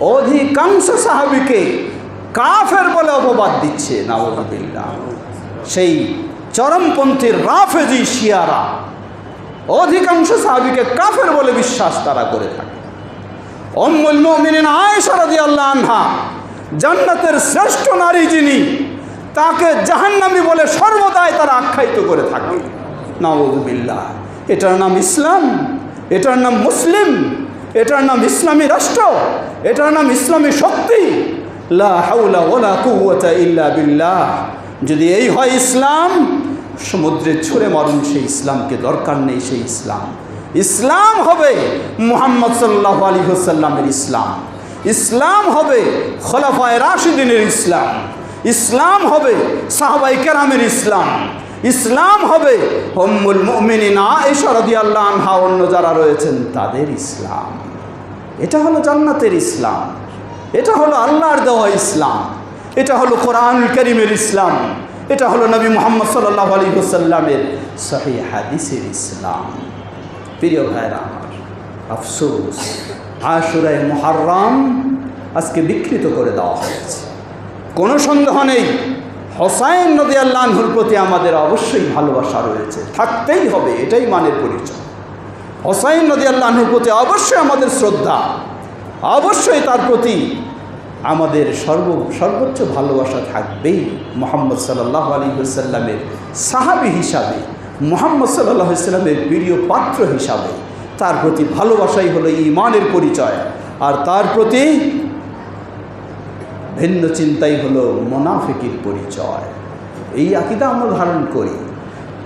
অধিকাংশ সাহাবিকে কাফের বলে অপবাদ দিচ্ছে নাওয়াজুবিল্লাহ সেই চরমপন্থীর রাফেজি শিয়ারা, অধিকাংশ সাহাবিকে কাফের বলে বিশ্বাস তারা করে থাকে। অম্মুল মুমিনিন আয়েশা রাদিয়াল্লাহু আনহা, জান্নাতের শ্রেষ্ঠ নারী যিনি, তাকে জাহান্নামী বলে সর্বদাই তারা আখ্যায়িত করে থাকে। নাউজুবিল্লাহ। এটার নাম ইসলাম, এটার নাম মুসলিম। এটার নাম ইসলামী রাষ্ট্র, এটার নাম ইসলামী শক্তি। লা বিল্লাহ। যদি এই হয় ইসলাম, সমুদ্রে ছুঁড়ে মারুন সেই ইসলামকে, দরকার নেই সেই ইসলাম। ইসলাম হবে মুহাম্মদ সাল্লাহ আলী হোসাল্লামের ইসলাম। ইসলাম হবে খলাফায় রাশিদিনের ইসলাম। ইসলাম হবে সাহাবাই কেরামের ইসলাম। ইসলাম হবে হম্মুল মুমিনিনা এসরদি আল্লাহ অন্য যারা রয়েছেন, তাদের ইসলাম। এটা হলো জান্নাতের ইসলাম। এটা হলো আল্লাহর দেওয়া ইসলাম। এটা হলো কোরআন করিমের ইসলাম। এটা হলো নবী মোহাম্মদ সাল্লাহ আলী হোসাল্লামের সহি হাদিসের ইসলাম। প্রিয় ভাইরা আমার, আফসোস, আশুরায় মহারাম আজকে বিকৃত করে দেওয়া হয়েছে। কোনো সন্দেহ নেই, হোসাইন নদী আল্লাহর প্রতি আমাদের অবশ্যই ভালোবাসা রয়েছে। থাকতেই হবে, এটাই মানের পরিচয়। হোসাইন নদী আল্লাহর প্রতি অবশ্যই আমাদের শ্রদ্ধা। অবশ্যই তার প্রতি আমাদের সর্ব, সর্বোচ্চ ভালোবাসা থাকবেই মোহাম্মদ সাল্লাহ আলী সাল্লামের সাহাবি হিসাবে, মোহাম্মদ সাল্লাহ সাল্লামের প্রিয় পাত্র হিসাবে। তার প্রতি ভালোবাসাই হলো ইমানের পরিচয়। আর তার প্রতি ভিন্ন চিন্তাই হলো মোনাফিকির পরিচয়। এই আকিদা আমরা ধারণ করি।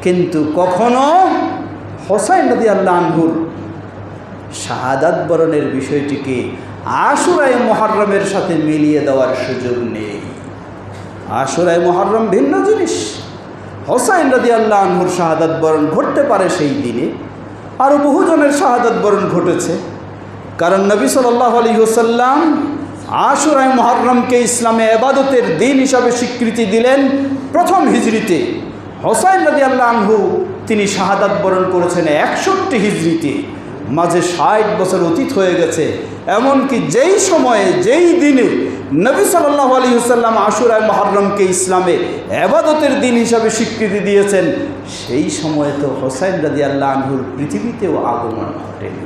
কিন্তু কখনো হোসাইন নদী আল্লাহ আনহুর শাহাদাত বরণের বিষয়টিকে আশুরায় মহরমের সাথে মিলিয়ে দেওয়ার সুযোগ নেই। আশুরায় মহরম ভিন্ন জিনিস। হোসাইন রাদি আল্লাহ আনহুর শাহাদাত বরণ ঘটতে পারে সেই দিনে। আরও বহুজনের শাহাদাত বরণ ঘটেছে। কারণ নবী সাল্লাহ আলী হোসাল্লাম আশুরায় মহরমকে ইসলামে এবাদতের দিন হিসাবে স্বীকৃতি দিলেন প্রথম হিজড়িতে। হোসাইন রাদি আল্লাহ আনহু তিনি শাহাদাত বরণ করেছেন একষট্টি হিজড়িতে। মাঝে ষাট বছর অতীত হয়ে গেছে। এমনকি যেই সময়ে, যেই দিনে নবী সাল্লাহ আলী হুসাল্লাম আশুরায় মহরমকে ইসলামে আবাদতের দিন হিসাবে স্বীকৃতি দিয়েছেন, সেই সময়ে তো হোসাইন রাজি আল্লাহ আনহুর পৃথিবীতেও আগমন ঘটেনি।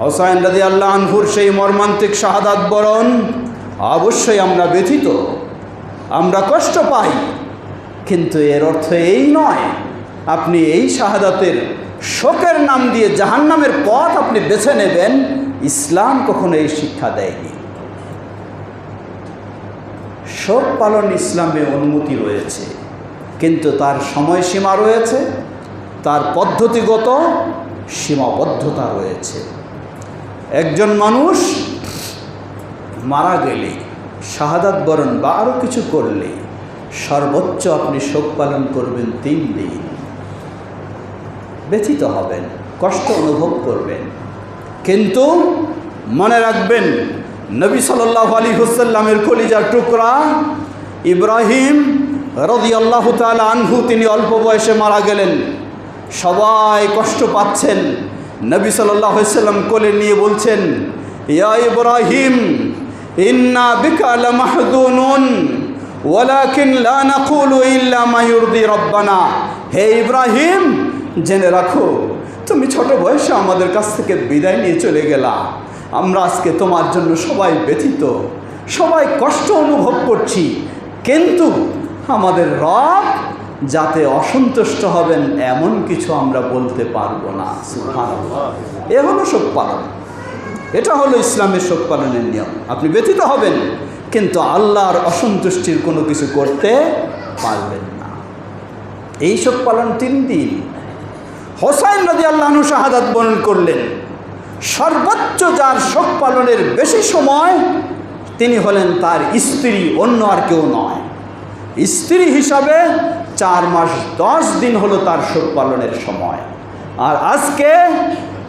হোসাইন রাজি আল্লাহ আনহুর সেই মর্মান্তিক শাহাদাত বরণ অবশ্যই আমরা ব্যথিত। আমরা কষ্ট পাই। কিন্তু এর অর্থ এই নয়, আপনি এই শাহাদাতের শোকের নাম দিয়ে জাহান্নামের পথ আপনি বেছে নেবেন, ইসলাম কখনো এই শিক্ষা দেয়নি। শোক পালন ইসলামে অনুমতি রয়েছে, কিন্তু তার সময়সীমা রয়েছে, তার পদ্ধতিগত সীমাবদ্ধতা রয়েছে। একজন মানুষ মারা গেলে, শাহাদাত বরণ বা আরও কিছু করলে সর্বোচ্চ আপনি শোক পালন করবেন তিন দিন। ব্যথিত হবেন, কষ্ট অনুভব করবেন। কিন্তু মনে রাখবেন, নবী সাল্লাহ আলী হুসাল্লামের কলিজার টুকরা ইব্রাহিম রদি আল্লাহ তাল আনহু, তিনি অল্প বয়সে মারা গেলেন। সবাই কষ্ট পাচ্ছেন। নবী সাল্লাম কোলে নিয়ে বলছেন, ইয়া ইব্রাহিম, ইন্না বিকাল মাহদুনুন। ওয়ালাকিন লা নাকুলু ইল্লা মা ইউরদি রব্বানা। হে ইব্রাহিম, জেনে রাখো, তুমি ছোট বয়সে আমাদের কাছ থেকে বিদায় নিয়ে চলে গেলা। আমরা আজকে তোমার জন্য সবাই ব্যথিত, সবাই কষ্ট অনুভব করছি, কিন্তু আমাদের রব যাতে অসন্তুষ্ট হবেন এমন কিছু আমরা বলতে পারব না। এ হলো শোক পালন। এটা হলো ইসলামের শোক পালনের নিয়ম। আপনি ব্যথিত হবেন কিন্তু আল্লাহর অসন্তুষ্টির কোনো কিছু করতে পারবেন না। এই শোক পালন তিন দিন। হোসাইন নদী আল্লাহনু শাহাদাত বরণ করলেন। সর্বোচ্চ যার শোক পালনের বেশি সময় তিনি হলেন তার স্ত্রী, অন্য আর কেউ নয়। স্ত্রী হিসাবে চার মাস দশ দিন হলো তার শোক পালনের সময়। আর আজকে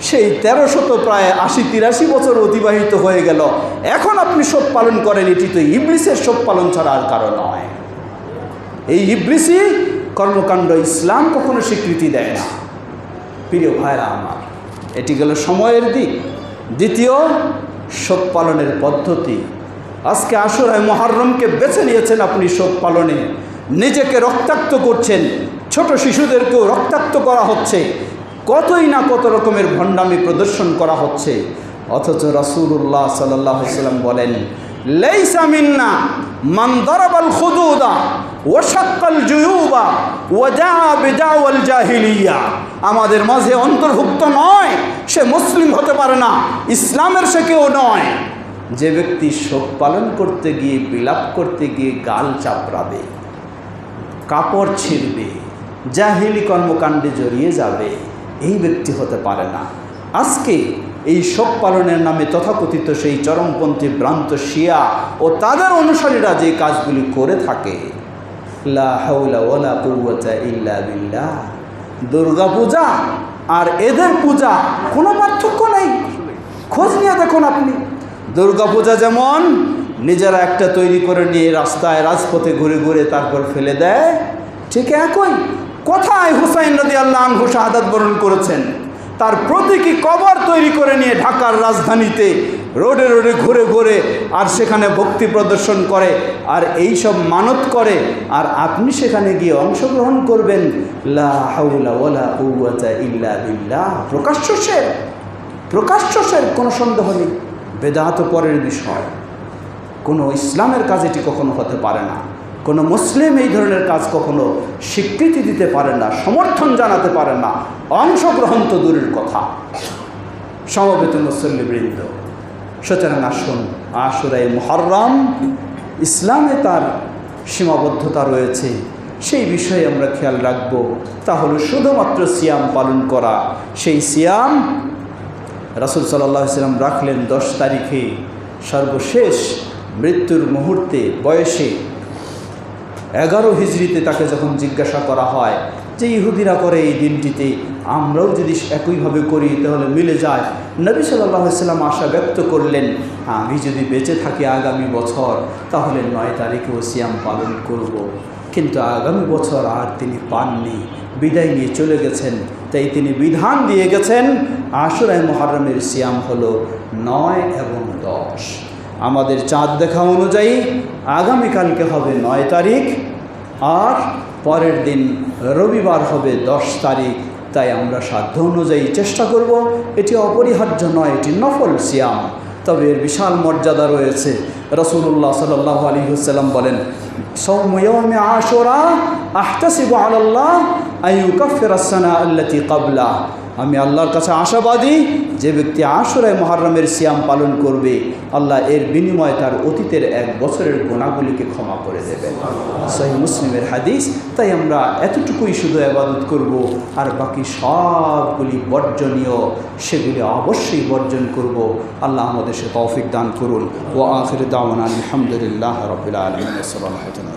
সেই তেরোশত প্রায় আশি তিরাশি বছর অতিবাহিত হয়ে গেল। এখন আপনি শোক পালন করেন, এটি তো ইবলিসের শোক পালন ছাড়া আর কারও নয়। এই ইবলিসই কর্মকাণ্ড ইসলাম কখনো স্বীকৃতি দেয় না। প্রিয় ভাইরা আমার, এটি গেল সময়ের দিক। দ্বিতীয়, শোক পালনের পদ্ধতি। আজকে আসরায় মহারমকে বেছে নিয়েছেন আপনি শোক পালনে। নিজেকে রক্তাক্ত করছেন, ছোট শিশুদেরকেও রক্তাক্ত করা হচ্ছে। কতই না কত রকমের ভণ্ডামি প্রদর্শন করা হচ্ছে। অথচ রাসূলুল্লাহ সাল্লাহ সাল্লাম বলেন জুয়ুবা জাহিলিয়া। আমাদের মাঝে অন্তর্ভুক্ত নয়, সে মুসলিম হতে পারে না, ইসলামের সে কেউ নয়। যে ব্যক্তি শোক পালন করতে গিয়ে, বিলাপ করতে গিয়ে গাল চাপড়াবে, কাপড় ছিঁড়বে, জাহিলি কর্মকাণ্ডে জড়িয়ে যাবে এই ব্যক্তি হতে পারে না। আজকে এই শোক পালনের নামে তথাকথিত সেই চরমপন্থী ভ্রান্ত শিয়া ও তাদের অনুসারীরা যে কাজগুলি করে থাকে দুর্গা পূজা আর এদের পূজা কোনো পার্থক্য নেই। খোঁজ নিয়ে দেখুন আপনি। দুর্গা পূজা যেমন নিজেরা একটা তৈরি করে নিয়ে রাস্তায় রাজপথে ঘুরে ঘুরে তারপর ফেলে দেয়, ঠিক একই। কোথায় হুসাইন নদী আল্লাহ শাহাদাত বরণ করেছেন? তার প্রতীকী কবর তৈরি করে নিয়ে ঢাকার রাজধানীতে রোডে রোডে ঘুরে ঘুরে আর সেখানে ভক্তি প্রদর্শন করে আর এই সব মানত করে আর আপনি সেখানে গিয়ে অংশগ্রহণ করবেন? প্রকাশ্য শের প্রকাশ্য শের, কোনো সন্দেহ নেই। বেদাত পরের বিষয়। কোনো ইসলামের কাজ এটি কখনো হতে পারে না। কোনো মুসলিম এই ধরনের কাজ কখনো স্বীকৃতি দিতে পারে না, সমর্থন জানাতে পারে না। অংশগ্রহণ তো দূরের কথা। সমবেত মুসল্লিবৃন্দ সুতরাং আসুন, আশুরাই মুহররম, ইসলামে তার সীমাবদ্ধতা রয়েছে, সেই বিষয়ে আমরা খেয়াল রাখব। তা হলো শুধুমাত্র সিয়াম পালন করা। সেই সিয়াম রাসুল সাল্লাম রাখলেন দশ তারিখে। সর্বশেষ মৃত্যুর মুহূর্তে, বয়সে এগারো হিজড়িতে তাকে যখন জিজ্ঞাসা করা হয় যে ইহুদিরা করে এই দিনটিতে, আমরাও যদি একইভাবে করি, তাহলে মিলে যায়। নবী সাল্লাম আশা ব্যক্ত করলেন, আমি যদি বেঁচে থাকি আগামী বছর, তাহলে নয় তারিখেও সিয়াম পালন করব। কিন্তু আগামী বছর আর তিনি পাননি, বিদায় নিয়ে চলে গেছেন। তাই তিনি বিধান দিয়ে গেছেন, আশুরায় মহারমের সিয়াম হলো নয় এবং দশ। আমাদের চাঁদ দেখা অনুযায়ী আগামীকালকে হবে নয় তারিখ, আর পরের দিন রবিবার হবে দশ তারিখ। তাই আমরা সাধ্য অনুযায়ী চেষ্টা করব, এটি অপরিহার্য নয়, এটি নফল সিয়াম। তবে এর বিশাল মর্যাদা রয়েছে। রসুল্লাহ সাল্লাহ আলী হুসাল্লাম বলেন সৌময়মে আশোরা আহতাসিব আল্লাহ আইউকাফের আসানা আল্লাতি কাবলা আমি আল্লাহর কাছে আশাবাদী যে ব্যক্তি আশুরায় মহারমের সিয়াম পালন করবে, আল্লাহ এর বিনিময়ে তার অতীতের এক বছরের গোনাগুলিকে ক্ষমা করে দেবেন। সহি মুসলিমের হাদিস, তাই আমরা এতটুকুই শুধু আবাদত করব, আর বাকি সবগুলি বর্জনীয়, সেগুলি অবশ্যই বর্জন করব। আল্লাহ আমাদের সে তৌফিক দান করুন। ও আখির দাওয়ান আলহামদুলিল্লাহ রবিল আলমিন।